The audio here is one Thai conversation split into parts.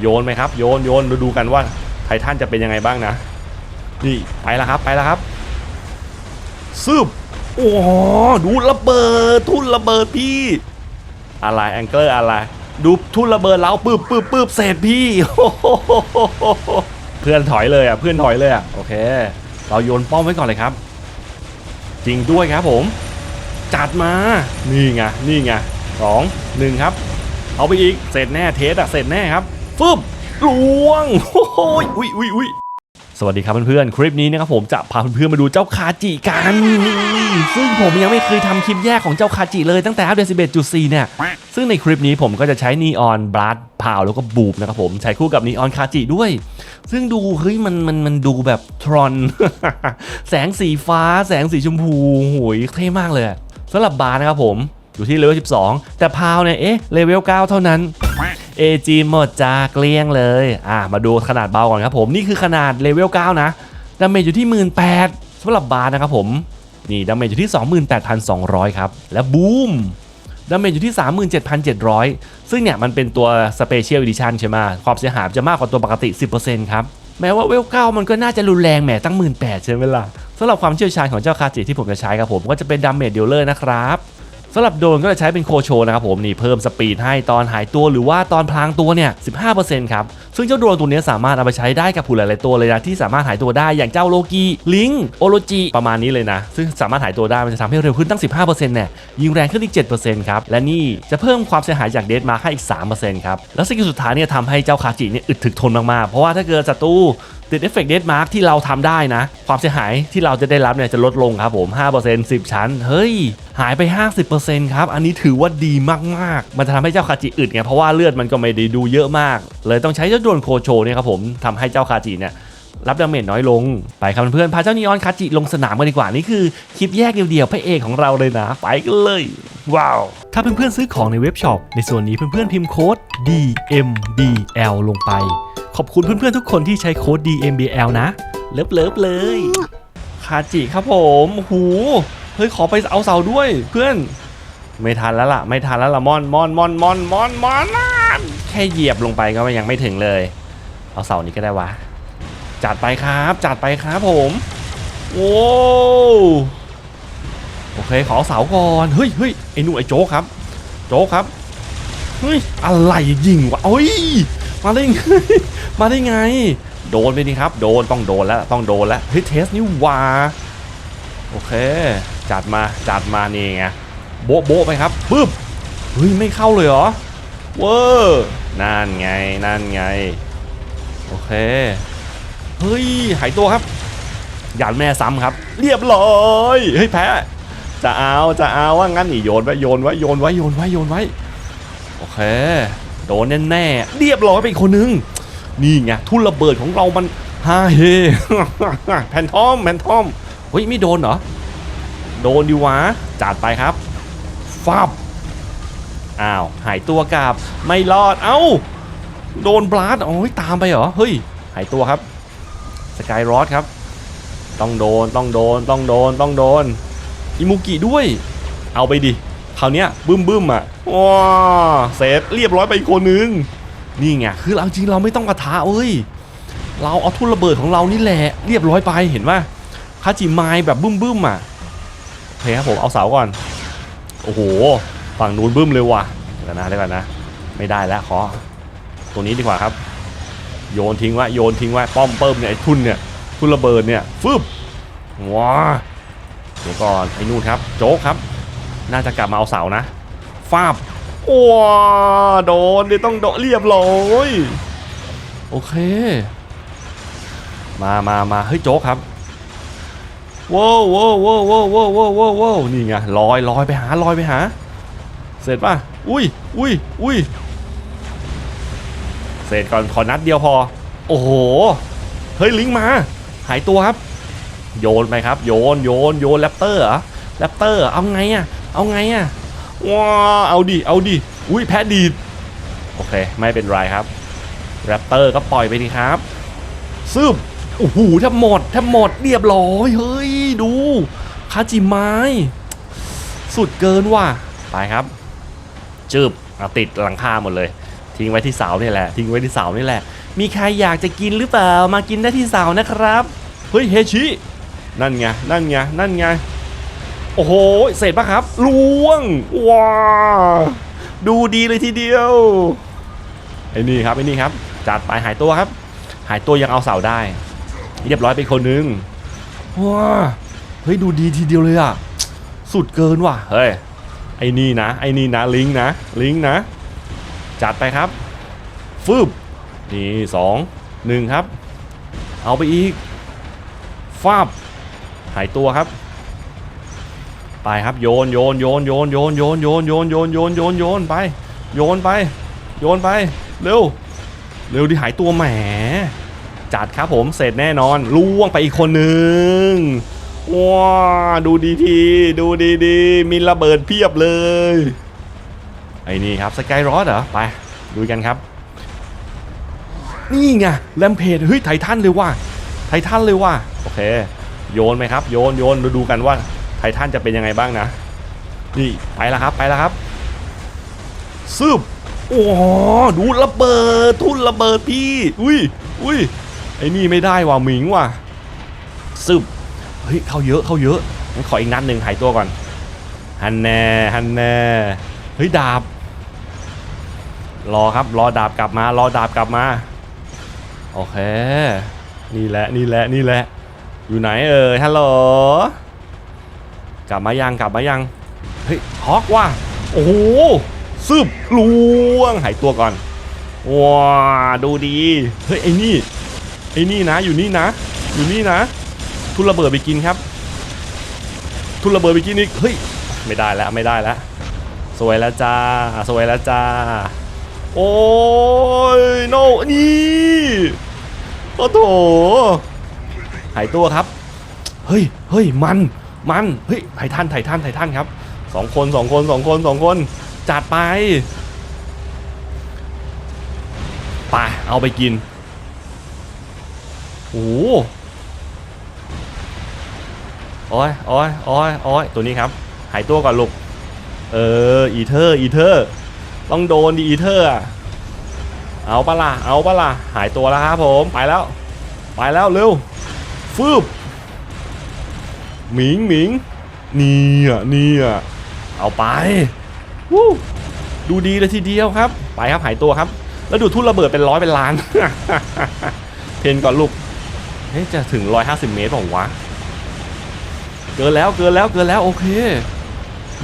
โยนไหมครับ โยนโยนดูดูกันว่าไททันจะเป็นยังไงบ้างนะ นี่ไปแล้วครับไปแล้วครับซึบโอ้โหดูระเบิดทุ่นระเบิดพี่ อะไรแองเกอร์อะไร ดูทุ่นระเบิดแล้วปืบปืบปืบเสร็จพี่เพื่อนถอยเลยอะเพื่อนถอยเลยอะโอเค เราโยนป้อมไว้ก่อนเลยครับ จริงด้วยครับผม จัดมานี่ไงนี่ไงสองหนึ่งครับ เอาไปอีกเสร็จแน่เทสอะเสร็จแน่ครับ ฟึบลวงโอ้โหยอุ้ยอุ้ยอุ้ยสวัสดีครับเพื่อนๆ คลิปนี้นะครับผมจะพาเพื่อนๆมาดูเจ้าคาจิกันนี่ซึ่งผมยังไม่เคยทำคลิปแยกของเจ้าคาจิเลยตั้งแต่อัปเดต11.4 เนี่ย ซึ่งในคลิปนี้ผมก็จะใช้นีออนบลัดพาวแล้วก็บูบนะครับผมใช้คู่กับนีออนคาจิด้วย ซึ่งดูเฮ้ยมันมันมันดูแบบทรอน แสงสีฟ้าแสงสีชมพูโหยเท่มากเลยสำหรับบาร์นะครับผมอยู่ที่เลเวล 12 แต่พาวเนี่ย เอ๊ะ เลเวล 9 เท่านั้น AG หมดจ้าเกลี้ยงเลย อะมาดูขนาดเบาก่อนครับผมนี่คือขนาดเลเวล9นะดาเมจอยู่ที่ 18,000สำหรับบาร์นะครับผมนี่ดาเมจอยู่ที่ 28,200 ครับ และบูมดาเมจอยู่ที่ 37,700 ซึ่งเนี่ยมันเป็นตัว Special Edition ใช่ไหมความเสียหายจะมากกว่าตัวปกติ 10%ครับ แม้ว่าเวลเก้ามันก็น่าจะรุนแรงแหมตั้ง 18,000ใช่ไหมล่ะสำหรับความเชี่ยวชาญของเจ้าคาจิที่ผมจะใช้ครับผมก็จะเป็นดาเมจเดีลเลอร์นะครับ สำหรับโดนก็จะใช้เป็นโคโชนะครับผมนี่เพิ่มสปีดให้ตอนหายตัวหรือว่าตอนพลางตัวเนี่ย 15%ครับ ซึ่งเจ้าโดนตัวนี้สามารถเอาไปใช้ได้กับผู้หลายๆตัวเลยนะที่สามารถหายตัวได้อย่างเจ้าโลกีลิงโอโลจิประมาณนี้เลยนะ ซึ่งสามารถหายตัวได้มันจะทำให้เร็วขึ้นตั้ง 15%เนี่ยยิงแรงขึ้นอีก 7%ครับและนี่จะเพิ่มความเสียหายจากเดดมาให้อีก 3%ครับแล้วสกิลสุดท้ายเนี่ยทำให้เจ้าคาจิเนี่ยอึดถึกทนมากๆเพราะว่าถ้าเกิดศัตรู ติดเอฟเฟกต์เดดมาร์กที่เราทำได้นะ ความเสียหายที่เราจะได้รับเนี่ยจะลดลงครับผม5% 10 ชั้น เฮ้ย หายไป 50%ครับ อันนี้ถือว่าดีมาก ๆ มันจะทำให้เจ้าคาจิอึดไง เพราะว่าเลือดมันก็ไม่ได้ดูเยอะมาก เลยต้องใช้เจ้าโดนโคโชเนี่ยครับผมทำให้เจ้าคาจิเนี่ยรับดาเมจน้อยลง ไปครับเพื่อนพาเจ้านีออนคาจิลงสนามกันดีกว่า นี่คือคลิปแยกเดียวๆพระเอกของเราเลยนะ ไปกันเลย ว้าว ถ้าเพื่อนๆซื้อของในเว็บช็อปในส่วนนี้เพื่อนๆพิมพ์โค้ด DMBL ลงไป ขอบคุณเพื่อนๆทุกคนที่ใช้โค้ด DMBL นะ เลิฟเลิฟเลยคาจิครับผมโอ้โหเฮ้ยขอไปเอาเสาด้วยเพื่อน ไม่ทันแล้วล่ะ ไม่ทันแล้วล่ะมอนมอนมอนมอนมอนมอนแค่เหยียบลงไปก็ยังไม่ถึงเลย เอาเสานี้ก็ได้วะจัดไปครับจัดไปครับผมโอ้โอเคขอเสาก่อนเฮ้ยเฮ้ยไอ้หนูไอ้โจ๊กครับ โจ๊กครับเฮ้ยอะไรยิงวะโอ้ยมาได้ไง มาได้ไง โดนไปดิครับ โดนต้องโดนแล้วต้องโดนแล้วเฮ้ยเทสนี่ว่าโอเค จัดมาจัดมานี่ไงโบ๊ะโบ๊ะไปครับปึ๊บเฮ้ยไม่เข้าเลยเหรอเวอร์นั่นไงนั่นไงโอเคเฮ้ยหายตัวครับยานแม่ซ้ำครับ เรียบร้อยเฮ้ยแพ้จะเอาจะเอาว่างั้นนี่โยนไว้โยนไว้โยนไว้โยนไว้โยนไว้โอเคโดนแน่ๆเรียบร้อยไปคนนึง นี่ไงทุ่นระเบิดของเรามันฮาเฮแพนทอมแพนทอมเฮ้ยไม่โดนเหรอ โดนดีวะจัดไปครับฟับอ้าวหายตัวกลับไม่รอดเอ้า โดนบลัดโอ้ยตามไปเหรอเฮ้ยหายตัวครับสกายรอดครับ ต้องโดนต้องโดนต้องโดนต้องโดนอิมุกิด้วย เอาไปดิคราวเนี้ยบึ้มบึ้มอะว้าเสร็จเรียบร้อยไปอีกคนนึง นี่ไงคือเราจริงเราไม่ต้องกระทะเอ้ย เราเอาทุ่นระเบิดของเรานี่แหละเรียบร้อยไปเห็นป่ะคาจิไมายแบบบึ้มบึ้มอะโอเคครับผมเอาเสาก่อน โอ้โหฝั่งนู้นบึ้มเลยว่ะเดี๋ยวนะเดี๋ยวนะ ไม่ได้แล้วขอ ตัวนี้ดีกว่าครับ โยนทิ้งไว้โยนทิ้งไว้ป้อมเปิมเนี่ยไอ้ทุนเนี่ยทุนระเบิดเนี่ยฟึบว้าเดี๋ยวก่อนไอ้นู่นครับ โจ๊กครับ น่าจะกลับมาเอาเสานะฟาบ โอ้โดนเดี๋ต้องโดนเรียบร้อยโอเค มามามาเฮ้ยโจ๊กครับว้าวว้าวว้าวว้าวว้วว้ว้วนี่ไงลอยลอยไปหาลอยไปหา เสร็จป่ะอุ้ยอุ้ยอุ้ยเสร็จก่อนขอนัดเดียวพอ โอ้โหเฮ้ยลิงมา หายตัวครับ โยนไหมครับ โยนโยนโยนแรปเตอร์อะแรปเตอร์เอาไงอะเอาไงอะ ว้าเอาดิ เอาดิ อุ้ยแพ้ดีด โอเค ไม่เป็นไรครับ แรปเตอร์ก็ปล่อยไปดีครับซึบโอ้โหแทบหมดแทบหมดเรียบร้อยเฮ้ย ดู คาจิไม้ สุดเกินว่ะ ไปครับ จืบเอาติดหลังคาหมดเลย ทิ้งไว้ที่เสานี่แหละ ทิ้งไว้ที่เสานี่แหละ มีใครอยากจะกินหรือเปล่า มากินได้ที่เสานะครับ เฮ้ย เฮชิ นั่นไง นั่นไง นั่นไง โอ้โห เสร็จปะครับล่วง ว้า ดูดีเลยทีเดียว ไอ้นี่ครับไอ้นี่ครับ จัดไปหายตัวครับ หายตัวยังเอาเสาได้ เรียบร้อยไปคนนึง ว้า เฮ้ยดูดีทีเดียวเลยอะสุดเกินว่ะ เฮ้ย ไอ้นี่นะ ไอ้นี่นะ ลิงก์นะ ลิงก์นะ จัดไปครับ ฟืบ นี่สอง หนึ่งครับ เอาไปอีกฟาบ หายตัวครับ ไปครับโยนโยนโยนโยนโยนโยนโยนโยนโยนโยนโยนโยนไป โยนไป โยนไปเร็วเร็วที่หายตัวแหมจัดครับผมเสร็จแน่นอนล่วงไปอีกคนหนึ่งว้าดูดีทีดูดีดีมีระเบิดเพียบเลยไอ้นี่ครับสกายรอดเหรอไปดูกันครับ นี่ไงแลมเพจเฮ้ยไททันเลยว่ะไททันเลยว่ะโอเค โยนไหมครับ โยนโยนดูดูกันว่า ททันจะเป็นยังไงบ้างนะ นี่ไปแล้วครับไปแล้วครับซึบโอ้โหดูระเบิดทุ่นระเบิดพี่อุ้ยอุ้ยไอ้นี่ไม่ได้ว่ะหมิงว่ะซึบเฮ้ยเข้าเยอะเข้าเยอะงั้นขออีกนัดหนึ่งหายตัวก่อนฮันแน่ฮันแน่เฮ้ยดาบ รอครับรอดาบกลับมารอดาบกลับมาโอเค นี่แหละนี่แหละนี่แหละอยู่ไหนเอ่ยฮัลโหล กลับมายังกลับมายังเฮ้ยฮอกว่ะโอ้โหซึบล่วงหายตัวก่อนว้าดูดีเฮ้ยไอ้นี่ไอ้นี่นะอยู่นี่นะ อยู่นี่นะ ทุนระเบิดไปกินครับ ทุนระเบิดไปกินอีกเฮ้ยไม่ได้แล้วไม่ได้แล้วสวยแล้วจ้าสวยแล้วจ้าโอ้ยโนนี่โอ้โถหายตัวครับ เฮ้ยเฮ้ยมัน มันเฮ้ยไททันไททันไททันครับสองคนสองคนสองคนสองคนจัดไปไปเอาไปกินโอ้โอ้ยโอ้ยโอ้ยโอ้ยตัวนี้ครับ หายตัวก่อนลูก เออ อีเทอร์ อีเทอร์ ต้องโดนดีอีเทอร์อะเอาปะล่ะ เอาปะล่ะ หายตัวแล้วครับผม ไปแล้ว ไปแล้วเร็วฟืบ หมิงหมิงนี่อะนี่อะเอาไปวู้ดูดีเลยทีเดียวครับ ไปครับหายตัวครับ แล้วดูทุ่นระเบิดเป็นร้อยเป็นล้าน เพนก่อนลูกเฮ้ยจะถึง 150 เมตรป่าวะ เกินแล้วเกินแล้วเกินแล้วโอเค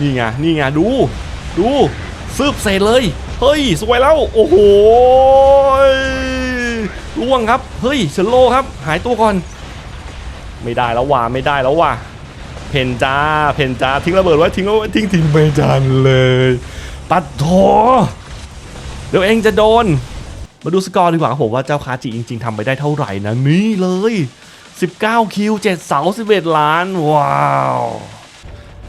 นี่ไงนี่ไงดู ดูซืบเสร็จเลย เฮ้ย สวยแล้ว โอ้โหล่วงครับ เฮ้ยเชลโลครับ หายตัวก่อน ไม่ได้แล้วว่ะไม่ได้แล้วว่ะ เพนจ้า เพนจ้า ทิ้งระเบิดไว้ทิ้งเอาไว้ทิ้งทิ้งไม่จันเลย ปัดโถเดี๋ยวเองจะโดน มาดูสกอร์ดีกว่าผมว่าเจ้าคาจิจริง ๆทำไปได้เท่าไหร่นะ นี่เลย 19 คิว 7 เสา 11 ล้าน ว้าว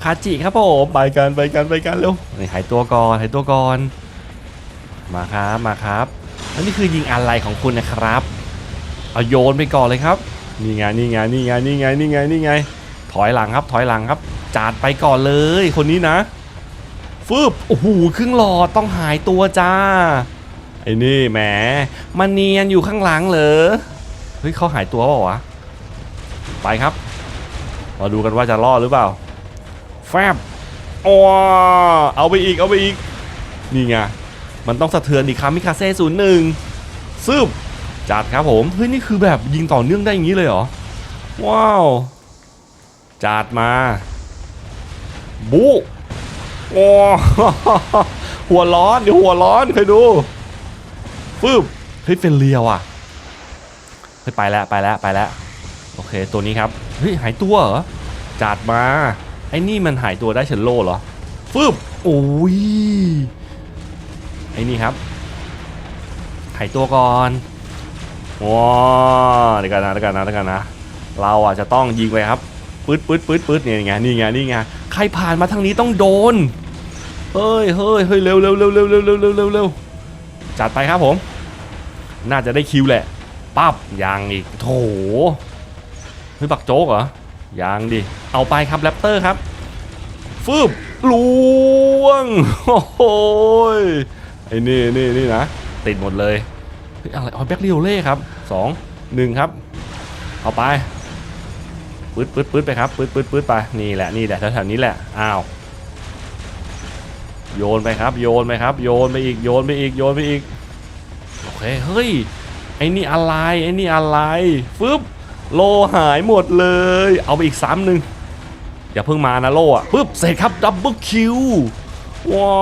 คาจิครับผมไปกันไปกันไปกันเร็วนี่หายตัวก่อนหายตัวก่อน มาครับมาครับอันนี้คือยิงอะไรของคุณนะครับ เอาโยนไปก่อนเลยครับ นี่ไงนี่ไงนี่ไงนี่ไงนี่ไงนี่ไง ถอยหลังครับถอยหลังครับ จาดไปก่อนเลยคนนี้นะฟืบโอ้โหครึ่งหลอดต้องหายตัวจ้าไอ้นี่แหมมันเนียนอยู่ข้างหลังเหรอเฮ้ยเขาหายตัวเปล่าวะไปครับมาดูกันว่าจะรอดหรือเปล่า แฟบอ้อเอาไปอีกเอาไปอีก นี่ไงมันต้องสะเทือนอีกคามิคาเซ่ศูนย์หนึ่งซึบจัดครับผมเฮ้ยนี่คือแบบยิงต่อเนื่องได้อย่างนี้เลยเหรอว้าว จัดมาบูโอ้หัวร้อนเดี๋ยวหัวร้อนเคยดูฟึบเฮ้ยเป็นเรียวอะเฮ้ยไปแล้วไปแล้วไปแล้วโอเคตัวนี้ครับเฮ้ยหายตัวเหรอจัดมาไอ้นี่มันหายตัวได้เชนโลเหรอฟึบโอ้ยไอ้นี่ครับหายตัวก่อนว้าเดี๋ยวกันนะเดี๋ยวกันนะเดี๋ยวกันนะ เราอะจะต้องยิงไปครับ ปื๊ดปื๊ดปื๊ดปื๊ดเนี่ยไงนี่ไงนี่ไงใครผ่านมาทางนี้ต้องโดนเฮ้ยเฮ้ยเฮ้ยเร็วเร็วเร็วเร็วเร็วเร็วเร็วเร็วเร็วจัดไปครับผม น่าจะได้คิวแหละปั๊บยังอีกโถเฮ้ยบักโจ๊กเหรอยังดิเอาไปครับแรปเตอร์ครับฟืบลวงโอ้ยไอ้นี่นี่นี่นะติดหมดเลยเฮ้ยอะไรอ๋อแบ็คเรียวเล่ครับสองหนึ่งครับ เอาไป ปืดปืดปืดไปครับปืดปืดปืดไปนี่แหละนี่แหละแถวๆนี้แหละอ้าวโยนไปครับโยนไปครับโยนไปอีกโยนไปอีกโยนไปอีกโอเคเฮ้ยไอ้นี่อะไรไอ้นี่อะไรฟึบโลหายหมดเลย เอาไปอีกสามหนึ่งอย่าเพิ่งมานะโลอะปึ๊บเสร็จครับดับเบิลคิวว้า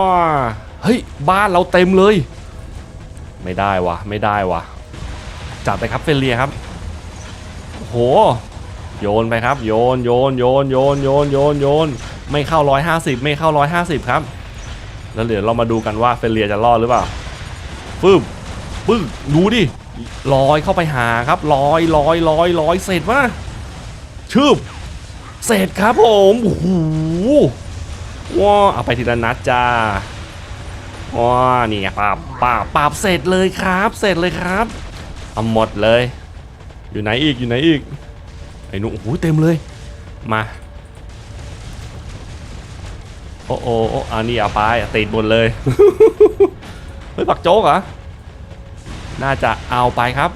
เฮ้ยบ้านเราเต็มเลย ไม่ได้วะไม่ได้วะจัดไปครับเฟลเลียครับโห โยนไปครับ โยนโยนโยนโยนโยนโยนโยนไม่เข้า 150 ไม่เข้า 150 ครับ แล้วเดี๋ยวเรามาดูกันว่าเฟลเลียจะรอดหรือเปล่าฟึบปึ้งดูดิลอยเข้าไปหาครับลอยลอยลอยลอยเสร็จวะชืบเสร็จครับผมโอ้โหว้าเอาไปทีละนัดจ้าว้านี่ปาบปาบปาบเสร็จเลยครับ เสร็จเลยครับเอาหมดเลย อยู่ไหนอีกอยู่ไหนอีก ไอ้หนุ่มโอ้โหเต็มเลย มา โอ้โอ้อ,อันนี้เอาไปติดหมดเลย เฮ้ยปักโจ๊กเหรอ น่าจะเอาไปครับ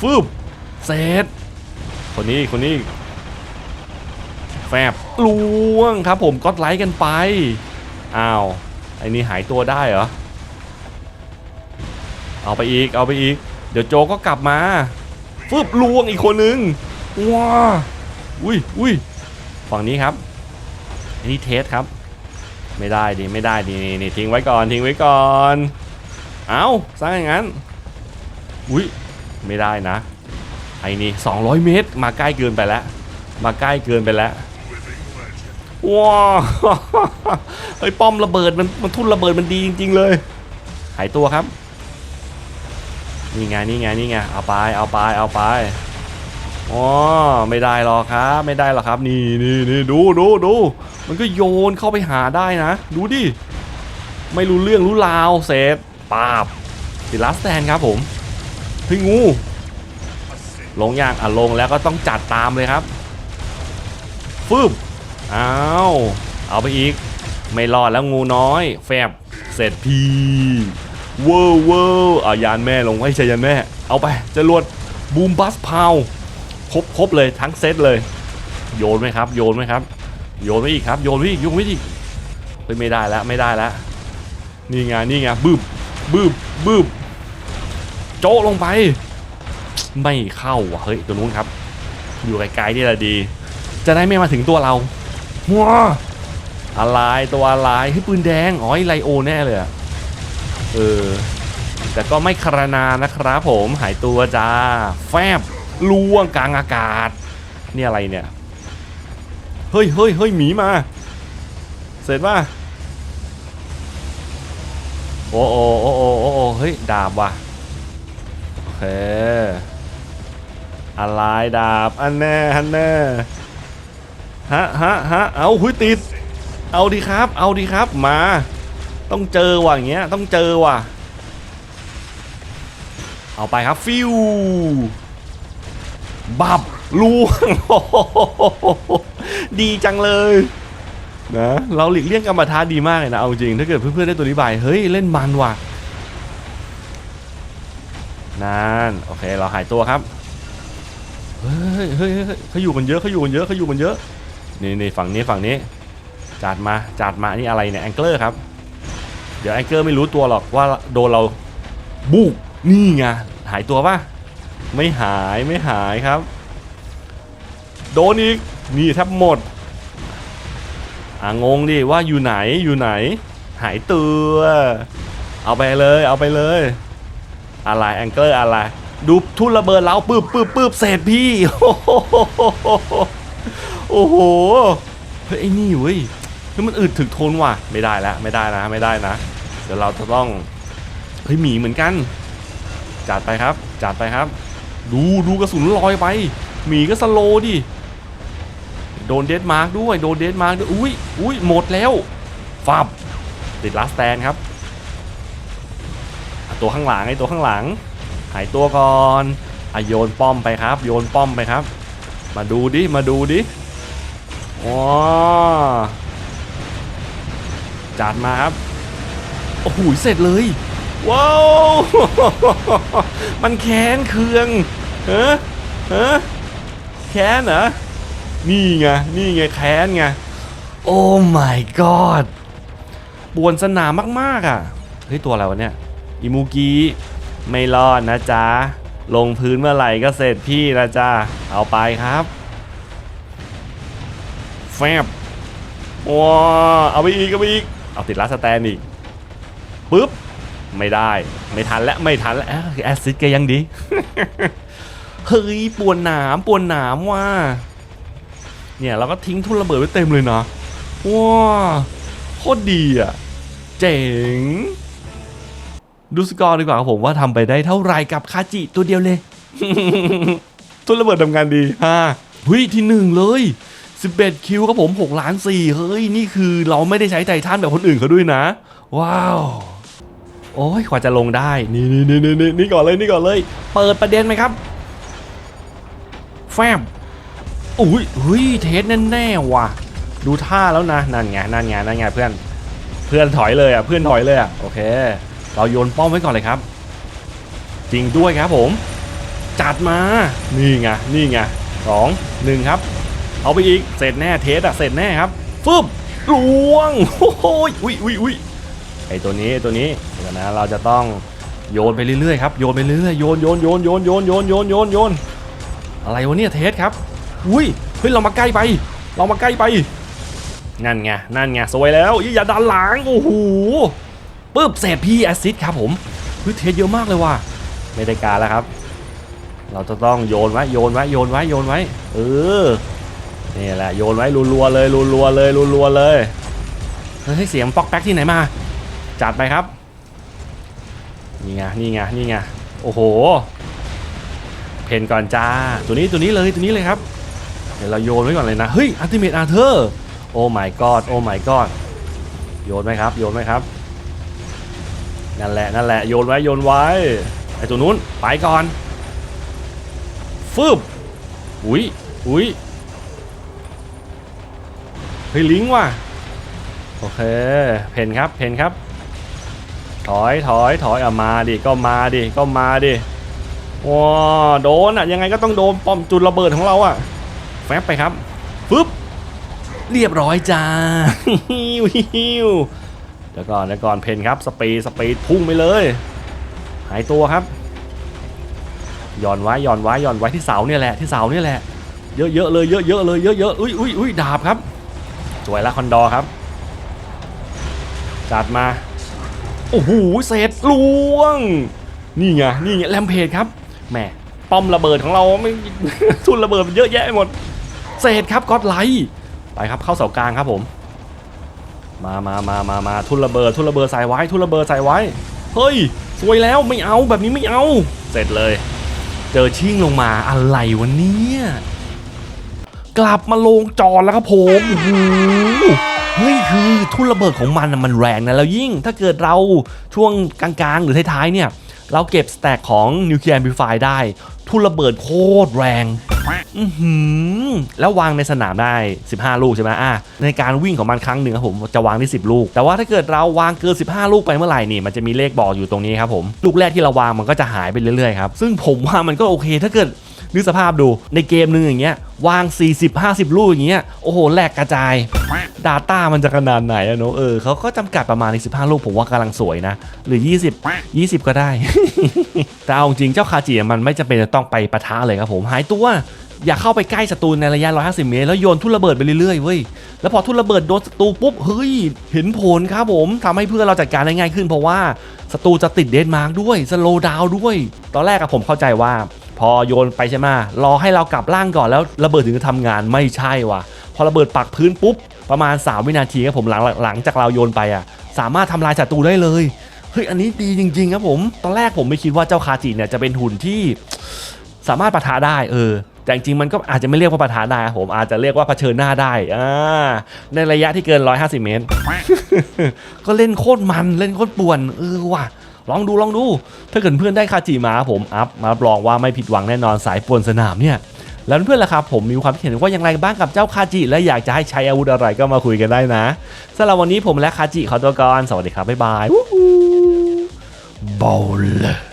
ฟืบเสร็จคนนี้คนนี้แฟบลวงครับผมก็ไลค์กันไป อ้าว ไอ้นี่หายตัวได้เหรอ เอาไปอีก เอาไปอีก เดี๋ยวโจก็กลับมา ฟึบลวงอีกคนนึงว้าอุ้ยอุ้ยฝั่งนี้ครับนนี้เทสครับ ไม่ได้ดิไม่ได้ดินี่นี่ทิ้งไว้ก่อนทิ้งไว้ก่อน เอาซะอย่างนั้น อุ้ยไม่ได้นะไอ้นี่200 เมตร มาใกล้เกินไปแล้ว มาใกล้เกินไปแล้วว้าวเฮ้ยป้อมระเบิดมันมันทุ่นระเบิดมันดีจริง ๆ เลย หายตัวครับ นี่ไงนี่ไงนี่ไงเอาไปเอาไปเอาไปอ๋อไม่ได้หรอกครับ ไม่ได้หรอกครับ นี่นี่นี่ดูดูดูมันก็โยนเข้าไปหาได้นะ ดูดิไม่รู้เรื่องรู้ราวเสร็จปาบติลัสแตนครับผมเฮ้ยงูลงอย่างอะลงแล้วก็ต้องจัดตามเลยครับฟึบอ้าวเอาไปอีก ไม่รอดแล้วงูน้อย แฟบเสร็จพี เวอร์เวอร์อายานแม่ลงไว้ใช่ยานแม่ เอาไปจรวดบูมบัสพาวครบครบเลยทั้งเซตเลย โยนไหมครับ โยนไหมครับ โยนไว้อีกครับ โยนไว้อีกโยนไว้อีกไม่ได้แล้วไม่ได้แล้วนี่ไงนี่ไงบึ้บบึ้บบึ้บโจะลงไป ไม่เข้าว่ะเฮ้ยตัวนู้นครับ อยู่ไกลๆนี่แหละดี จะได้ไม่มาถึงตัวเราว้าอะไรตัวอะไรเฮ้ปืนแดงอ๋อไลโอแน่เลยอะ เออ แต่ก็ไม่คารนานะครับผมหายตัวจ้า แฟบล่วงกลางอากาศ นี่อะไรเนี่ย เฮ้ยเฮ้ยเฮ้ยหมีมา เสร็จป่ะโอ้โอ้โอ้โอ้โอ้เฮ้ย ดาบว่ะ โอเค อะไรดาบ อันแน่อันแน่ฮะฮะฮะเอาหุ้ยติด เอาดีครับ เอาดีครับ มา ต้องเจอว่ะอย่างเงี้ยต้องเจอว่ะ เอาไปครับฟิวบับล่วงดีจังเลยนะเราหลีกเลี่ยงกรรมฐานดีมากเลยนะเอาจริงถ้าเกิดเพื่อนๆได้ตัวนี้ไปเฮ้ยเล่นมันว่ะนั่นโอเคเราหายตัวครับเฮ้ยเฮ้ยเฮ้ยเฮ้ยเขาอยู่กันเยอะเขาอยู่กันเยอะเขาอยู่กันเยอะนี่นี่ฝั่งนี้ฝั่งนี้จัดมาจัดมานี่อะไรเนี่ยแองเกอร์ครับ เดี๋ยวแองเกอร์ไม่รู้ตัวหรอกว่าโดนเราบุกนี่ไงหายตัวปะไม่หายไม่หายครับ โดนอีกนี่แทบหมดอ่างงดิว่าอยู่ไหนอยู่ไหน หายตัว เอาไปเลยเอาไปเลย อะไรแองเกอร์อะไร ดูทุ่นระเบิดเราปืบปืบปืบเสร็จพี่ โอ้โหเฮ้ยไอ้นี่เว้ย เฮ้ยมันอึดถึกทนว่ะ ไม่ได้แล้วไม่ได้นะไม่ได้นะ เดี๋ยวเราจะต้องเฮ้ยหมีเหมือนกันจัดไปครับจัดไปครับ ดูดูกระสุนลอยไป หมีก็สโลดิโดนเดดมาร์กด้วยโดนเดดมาร์กด้วยอุ้ยอุ้ยหมดแล้วฟับติดลาสแตนครับ ตัวข้างหลังไอ้ตัวข้างหลัง หายตัวก่อนอโยนป้อมไปครับ โยนป้อมไปครับ มาดูดิมาดูดิว้า จัดมาครับ โอ้โหเสร็จเลย ว้าว มันแค้นเคืองเฮ้เฮ้แค้นเหรอ นี่ไง นี่ไงแค้นไง โอ้ my god ปวนสนามมาก ๆ อะ เฮ้ย ตัวอะไรวะเนี่ย อิมูกีไม่รอดนะจ๊ะ ลงพื้นเมื่อไหร่ก็เสร็จพี่นะจ๊ะ เอาไปครับแฟบว้าเอาไปอีก เอาไปอีก เอาติดลัสแตนอีกปุ๊บ ไม่ได้ไม่ทันแล้วไม่ทันแล้วแอสซิดแกยังดี เฮ้ยปวนหนามปวนหนามว่ะเนี่ยเราก็ทิ้งทุ่นระเบิดไว้เต็มเลยนะว้าโคตรดีอะ เจ๋ง ดูสกอร์ดีกว่าครับผมว่าทำไปได้เท่าไรกับคาจิตัวเดียวเลย ทุ่นระเบิดทำงานดีฮ่าหุยที่หนึ่งเลย 11 คิวครับผม 6 ล้าน4เฮ้ย นี่คือเราไม่ได้ใช้ไททันแบบคนอื่นเขาด้วยนะ ว้าว โอ้ยกว่าจะลงได้นี่นี่นี่นี่นี่นี่ก่อนเลยนี่ก่อนเลย เปิดประเด็นไหมครับ แฟมอุ้ยเฮ้ยเทสแน่ๆว่ะ ดูท่าแล้วนะ นั่นไงนั่นไงนั่นไงเพื่อนเพื่อนถอยเลยอะเพื่อนถอยเลยอะโอเค เราโยนป้อมไว้ก่อนเลยครับ จริงด้วยครับผม จัดมา นี่ไงนี่ไงสองหนึ่งครับ เอาไปอีกเสร็จแน่เทสอะเสร็จแน่ครับฟึบลวงโอ้โหอุ้ยอุ้ยอุ้ยไอตัวนี้ตัวนี้เดี๋ยวนะเราจะต้องโยนไปเรื่อยๆครับโยนไปเรื่อยๆโยนโยนโยนโยนโยนโยนโยนโยนโยนอะไรวะเนี่ยเทสครับอุ้ยเฮ้ยเรามาใกล้ไป เรามาใกล้ไปนั่นไงนั่นไงสวยแล้วอย่าดันหลังโอ้โหปึ๊บเศษพี่แอซซิดครับผมเฮ้ยเทสเยอะมากเลยว่ะไม่ได้การแล้วครับ เราจะต้องโยนไว้โยนไว้โยนไว้โยนไว้ เออ นี่แหละโยนไว้รัวๆเลยรัวๆเลยรัวๆเลยเฮ้ยเสียงป๊อกแป๊กที่ไหนมา จัดไปครับ นี่ไงนี่ไงนี่ไงโอ้โห เพนก่อนจ้า ตัวนี้ตัวนี้เลยตัวนี้เลยครับ เดี๋ยวเราโยนไว้ก่อนเลยนะ เฮ้ยอัลติเมทอาร์เธอร์โอ้ my god โอ้ my god โยนไหมครับโยนไหมครับ นั่นแหละนั่นแหละโยนไว้โยนไว้ไอตัวนู้นไปก่อนฟึบอุ้ยอุ้ย เฮ้ยลิงว่ะ โอเค เพนครับ เพนครับ ถอยถอยถอยอะมาดิ ก็มาดิ ก็มาดิว้าโดนอะ ยังไงก็ต้องโดนปอมจุดระเบิดของเราอะ แฟบไปครับฟึบเรียบร้อยจ้าฮิวฮิวเดี๋ยวก่อนเดี๋ยวก่อนเพนครับ สปีดสปีดพุ่งไปเลย หายตัวครับย่อนไว้ย่อนไว้ย่อนไว้ที่เสาเนี่ยแหละที่เสาเนี่ยแหละเยอะๆเลยเยอะๆเลยเยอะๆอุ้ยอุ้ยอุ้ยดาบครับ สวยละคอนดอรครับ จัดมา โอ้โหเศษลวง นี่ไง นี่ไงแลมเพจครับ แหม ป้อมระเบิดของเราไม่ ทุนระเบิดมันเยอะแยะไปหมด เศษครับก็อดไลท์ไปครับเข้าเสากลางครับผม มามามามามาทุนระเบิด ทุนระเบิดใส่ไว้ ทุนระเบิดใส่ไว้ เฮ้ย สวยแล้วไม่เอาแบบนี้ไม่เอา เสร็จเลย เจอชิ่งลงมาอะไรวะเนี่ย กลับมาลงจอแล้วครับผมโอ้โหเฮ้ยคือทุ่นระเบิดของมันมันแรงนะแล้วยิ่งถ้าเกิดเราช่วงกลางๆ หรือท้ายๆเนี่ย เราเก็บสแต็กของนิวเคลียร์แอมพลิฟายได้ ทุ่นระเบิดโคตรแรงอือหือแล้ววางในสนามได้ 15 ลูกใช่ไหมอะในการวิ่งของมันครั้งหนึ่งครับผมจะวางได้ 10 ลูก แต่ว่าถ้าเกิดเราวางเกิน 15 ลูกไปเมื่อไหร่นี่มันจะมีเลขบอกอยู่ตรงนี้ครับผม ลูกแรกที่เราวางมันก็จะหายไปเรื่อยๆครับ ซึ่งผมว่ามันก็โอเคถ้าเกิด นึกสภาพดูในเกมหนึงอย่างเงี้ยวาง 40-50 ลูกอย่างเงี้ยโอ้โหแหลกกระจาย Data มันจะขนาดไหนอะเนอะเออเขาก็จำกัดประมาณใน15ลูกผมว่ากำลังสวยนะ หรือ 20 20 ก็ได้ แต่เอาจริงเจ้าคาจิมันไม่จำเป็นจะต้องไปปะทะเลยครับผมหายตัวอย่าเข้าไปใกล้ศัตรูในระยะ 150 เมตร แล้วโยนทุ่นระเบิดไปเรื่อยๆ เว้ย แล้วพอทุ่นระเบิดโดนศัตรูปุ๊บ เฮ้ย เห็นผลครับผมทำให้เพื่อนเราจัดการได้ง่ายขึ้นเพราะว่าศัตรูจะติดเดนมาร์กด้วย สโลดาวด้วย ตอนแรกอะผมเข้าใจว่า พอโยนไปใช่ไหมรอให้เรากลับร่างก่อนแล้วระเบิดถึงจะทำงานไม่ใช่ว่ะ พอระเบิดปักพื้นปุ๊บ ประมาณ 3 วินาทีครับผมหลังหลังจากเราโยนไปอะสามารถทำลายศัตรูได้เลยเฮ้ยอันนี้ดีจริง ๆ ครับผม ตอนแรกผมไม่คิดว่าเจ้าคาจิเนี่ยจะเป็นหุ่นที่สามารถปะทะได้เออแต่จริงๆมันก็อาจจะไม่เรียกว่าปะทะได้ครับผมอาจจะเรียกว่าเผชิญหน้าได้อ่าในระยะที่เกิน 150 เมตร ก็เล่นโคตรมันเล่นโคตรป่วนเออว่ะ ลองดูลองดู ถ้าเกิดเพื่อนได้คาจิมาผมอัพมารับองว่าไม่ผิดหวังแน่นอนสายป่วนสนามเนี่ยแล้วเพื่อนๆล่ะครับผมมีความคิดเห็นว่าอย่างไรบ้างกับเจ้าคาจิ และอยากจะให้ใช้อาวุธอะไรก็มาคุยกันได้นะสำหรับวันนี้ผมและคาจิขอตัวก่อนสวัสดีครับบ๊ายบายบอลเลย